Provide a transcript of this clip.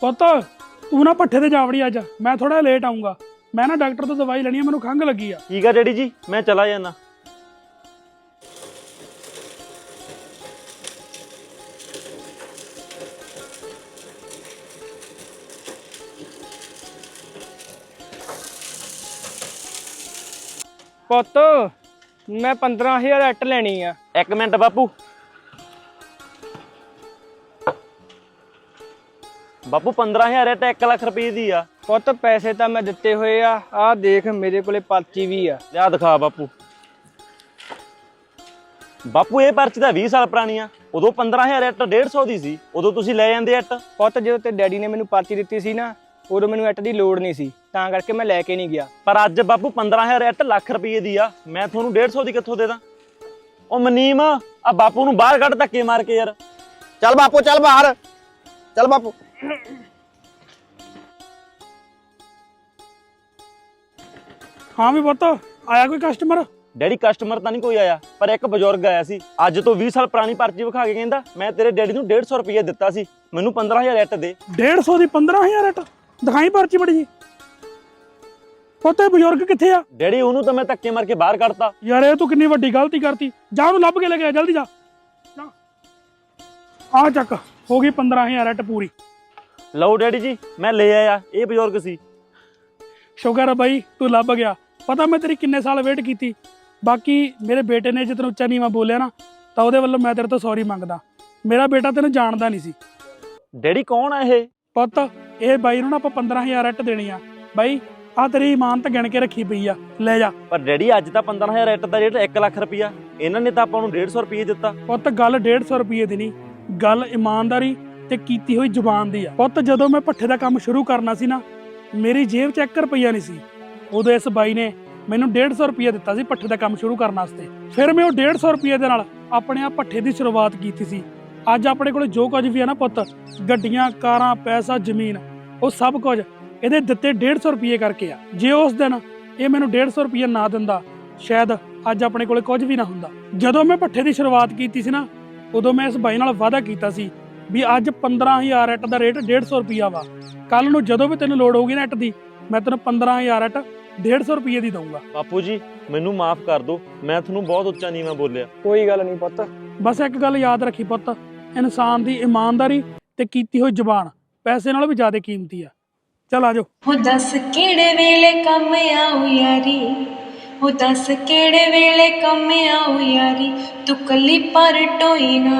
ਪੁੱਤ ਤੂੰ ਨਾ ਪੱਠੇ ਤੇ ਜਾਵੜੀ ਅੱਜ। ਮੈਂ ਥੋੜਾ ਲੇਟ ਆਉਂਗਾ ਮੈਂ ਨਾ ਡਾਕਟਰ ਤੋਂ ਦਵਾਈ ਲੈਣੀ ਆ ਮੈਨੂੰ ਖੰਘ ਲੱਗੀ ਆ। ਠੀਕ ਆ ਡੈਡੀ ਜੀ ਮੈਂ ਚਲਾ ਜਾਣਾ ਪੁੱਤ ਮੈਂ 15000 ਐਟ ਲੈਣੀ ਆ। ਇੱਕ ਮਿੰਟ ਬਾਪੂ। ਬਾਪੂ 15000 ਹੈ ਤਾਂ 1 ਲੱਖ ਰੁਪਏ ਦੀ ਆ। ਪੁੱਤ ਪੈਸੇ ਤਾਂ ਮੈਂ ਦਿੱਤੇ ਹੋਏ ਆ। ਆਹ ਦੇਖ ਮੇਰੇ ਕੋਲੇ ਪਰਚੀ ਵੀ ਆ। ਲਿਆ ਦਿਖਾ ਬਾਪੂ। ਬਾਪੂ ਇਹ ਪਰਚੀ ਤਾਂ 20 ਸਾਲ ਪੁਰਾਣੀ ਆ। ਉਦੋਂ 15000 ਐਟ 150 ਦੀ ਸੀ। ਉਦੋਂ ਤੁਸੀਂ ਲੈ ਜਾਂਦੇ ਐਟ ਪੁੱਤ ਜਦੋਂ ਤੇ ਡੈਡੀ ਨੇ ਮੈਨੂੰ ਪਰਚੀ ਦਿੱਤੀ ਸੀ ਨਾ ਉਦੋਂ ਮੈਨੂੰ ਐਟ ਦੀ ਲੋੜ ਨਹੀਂ ਸੀ। ਤਾਂ ਕਰਕੇ ਮੈਂ ਲੈ ਕੇ ਨਹੀਂ ਗਿਆ। ਪਰ ਅੱਜ ਬਾਪੂ 15000 ਐਟ ਲੱਖ ਰੁਪਏ ਦੀ ਆ। ਮੈਂ ਤੁਹਾਨੂੰ 150 ਦੀ ਕਿੱਥੋਂ ਦੇ ਦਾਂ? ਉਹ ਮਨੀਮ ਆ ਬਾਪੂ ਨੂੰ ਬਾਹਰ ਕੱਢ ਧੱਕੇ ਮਾਰ ਕੇ ਯਾਰ। ਚੱਲ ਬਾਪੂ ਚੱਲ ਬਾਹਰ। ਚੱਲ ਬਾਪੂ। ਹਾਂ ਵੀ ਪੁੱਤ ਆਇਆ ਕੋਈ ਕਸਟਮਰ ਡੈਡੀ ਕਸਟਮਰ ਤਾਂ ਨਹੀਂ ਕੋਈ ਆਇਆ ਪਰ ਇੱਕ ਬਜ਼ੁਰਗ ਆਇਆ ਸੀ। ਅੱਜ ਤੋਂ 20 ਸਾਲ ਪੁਰਾਣੀ ਪਰਚੀ ਵਿਖਾ ਕੇ ਕਹਿੰਦਾ ਮੈਂ ਤੇਰੇ ਡੈਡੀ ਨੂੰ 150 ਰੁਪਏ ਦਿੱਤਾ ਸੀ ਮੈਨੂੰ 15000 ਐਟ ਦੇ। 150 ਦੀ 15000 ਰਟ ਦਿਖਾਈ ਪਰਚੀ ਬੜੀ ਜੀ। ਪੁੱਤ ਬਜ਼ੁਰਗ ਕਿੱਥੇ ਆ? ਡੈਡੀ ਉਹਨੂੰ ਤਾਂ ਮੈਂ ਧੱਕੇ ਮਾਰ ਕੇ ਬਾਹਰ ਕੱਢਤਾ। ਯਾਰ ਇਹ ਤੂੰ ਕਿੰਨੀ ਵੱਡੀ ਗਲਤੀ ਕਰਤੀ। ਜਾ ਉਹਨੂੰ ਲੱਭ ਕੇ ਲੈ ਕੇ ਆ ਜਲਦੀ ਜਾ। ਆ ਚੱਕ ਹੋ ਗਈ 15000 ਰਟ ਪੂਰੀ। ਲਓ ਡੈਡੀ ਜੀ ਮੈਂ ਲੈ ਆਇਆ ਇਹ ਬਜ਼ੁਰਗ ਸੀ। ਸ਼ੁਕਰ ਆ ਬਾਈ ਤੂੰ ਲੱਭ ਗਿਆ। ਪਤਾ ਮੈਂ ਤੇਰੀ ਕਿੰਨੇ ਸਾਲ ਵੇਟ ਕੀਤੀ। ਬਾਕੀ ਮੇਰੇ ਬੇਟੇ ਨੇ ਜੇ ਤੈਨੂੰ ਉੱਚਾ ਨੀਵਾਂ ਬੋਲਿਆ ਨਾ ਤਾਂ ਉਹਦੇ ਵੱਲੋਂ ਮੈਂ ਤੇਰੇ ਤੋਂ ਸੌਰੀ ਮੰਗਦਾ। ਮੇਰਾ ਬੇਟਾ ਤੈਨੂੰ ਜਾਣਦਾ ਨਹੀਂ ਸੀ। ਡੈਡੀ ਕੌਣ ਆ ਇਹ? ਪੁੱਤ ਇਹ ਬਾਈ ਨੂੰ ਨਾ ਆਪਾਂ 15000 ਰਟ ਦੇਣੀ ਆ। ਬਾਈ ਆ ਤੇਰੀ ਇਮਾਨਤ ਗਿਣ ਕੇ ਰੱਖੀ ਪਈ ਆ। ਲੈ ਜਾ। ਪਰ ਡੈਡੀ ਅੱਜ ਤਾਂ 15000 ਐਟ ਦਾ ਰੇਟ 1 ਲੱਖ ਰੁਪਿਆ ਇਹਨਾਂ ਨੇ ਤਾਂ ਆਪਾਂ ਨੂੰ 150 ਰੁਪਏ ਦਿੱਤਾ। ਪੁੱਤ ਗੱਲ 150 ਰੁਪਏ ਦੀ ਨਹੀਂ। ਗੱਲ ਇਮਾਨਦਾਰੀ ਤੇ ਕੀਤੀ ਹੋਈ ਜ਼ੁਬਾਨ ਦੀ ਆ। ਪੁੱਤ, ਜਦੋਂ ਮੈਂ ਪੱਠੇ ਦਾ ਕੰਮ ਸ਼ੁਰੂ ਕਰਨਾ ਸੀ ਨਾ, ਮੇਰੀ ਜੇਬ 'ਚ 1 ਰੁਪਈਆ ਨਹੀਂ ਸੀ। ਉਦੋਂ ਇਸ ਬਾਈ ਨੇ ਮੈਨੂੰ 150 ਰੁਪਏ ਦਿੱਤਾ ਸੀ ਪੱਠੇ ਦਾ ਕੰਮ ਸ਼ੁਰੂ ਕਰਨ ਵਾਸਤੇ। ਫਿਰ ਮੈਂ ਉਹ 150 ਰੁਪਏ ਦੇ ਨਾਲ ਆਪਣੇ ਆ ਪੱਠੇ ਦੀ ਸ਼ੁਰੂਆਤ ਕੀਤੀ ਸੀ। ਅੱਜ ਆਪਣੇ ਕੋਲ ਜੋ ਕੁਝ ਵੀ ਆ ਨਾ ਪੁੱਤ, ਗੱਡੀਆਂ, ਕਾਰਾਂ, ਪੈਸਾ, ਜ਼ਮੀਨ, ਉਹ ਸਭ ਕੁਝ ਇਹਦੇ ਦਿੱਤੇ 150 ਰੁਪਏ ਕਰਕੇ ਆ। ਜੇ ਉਸ ਦਿਨ ਇਹ ਮੈਨੂੰ 150 ਰੁਪਏ ਨਾ ਦਿੰਦਾ, ਸ਼ਾਇਦ ਅੱਜ ਆਪਣੇ ਕੋਲੇ ਕੁਝ ਵੀ ਨਾ ਹੁੰਦਾ। ਜਦੋਂ ਮੈਂ ਪੱਠੇ ਦੀ ਸ਼ੁਰੂਆਤ ਕੀਤੀ ਸੀ ਨਾ, ਉਦੋਂ ਮੈਂ ਇਸ ਬਾਈ ਨਾਲ ਵਾਅਦਾ ਕੀਤਾ ਸੀ ਵੀ ਅੱਜ 15000 ਐਟ ਦਾ ਰੇਟ 150 ਰੁਪਿਆ ਵਾ। ਕੱਲ ਨੂੰ ਜਦੋਂ ਵੀ ਤੈਨੂੰ ਲੋੜ ਹੋਊਗੀ ਨਾ ਐਟ ਦੀ ਮੈਂ ਤੈਨੂੰ 15000 ਐਟ 150 ਰੁਪਏ ਦੀ ਦਊਂਗਾ। ਬਾਪੂ ਜੀ ਮੈਨੂੰ ਮਾਫ ਕਰ ਦਿਓ ਮੈਂ ਤੁਹਾਨੂੰ ਬਹੁਤ ਉੱਚਾ ਨੀਵਾਂ ਬੋਲਿਆ। ਕੋਈ ਗੱਲ ਨਹੀਂ ਪੁੱਤ। ਬਸ ਇੱਕ ਗੱਲ ਯਾਦ ਰੱਖੀ ਪੁੱਤ ਇਨਸਾਨ ਦੀ ਇਮਾਨਦਾਰੀ ਤੇ ਕੀਤੀ ਹੋਈ ਜ਼ੁਬਾਨ ਪੈਸੇ ਨਾਲੋਂ ਵੀ ਜ਼ਿਆਦਾ ਕੀਮਤੀ ਆ। ਚੱਲ ਆਜੋ ਹੋ ਦੱਸ ਕਿਹੜੇ ਵੇਲੇ ਕੰਮ ਆਉ ਯਾਰੀ? ਹੋ ਦੱਸ ਕਿਹੜੇ ਵੇਲੇ ਕੰਮ ਆਉ ਯਾਰੀ? ਤੂੰ ਕੱਲੀ ਪਰ ਟੋਈ ਨਾ।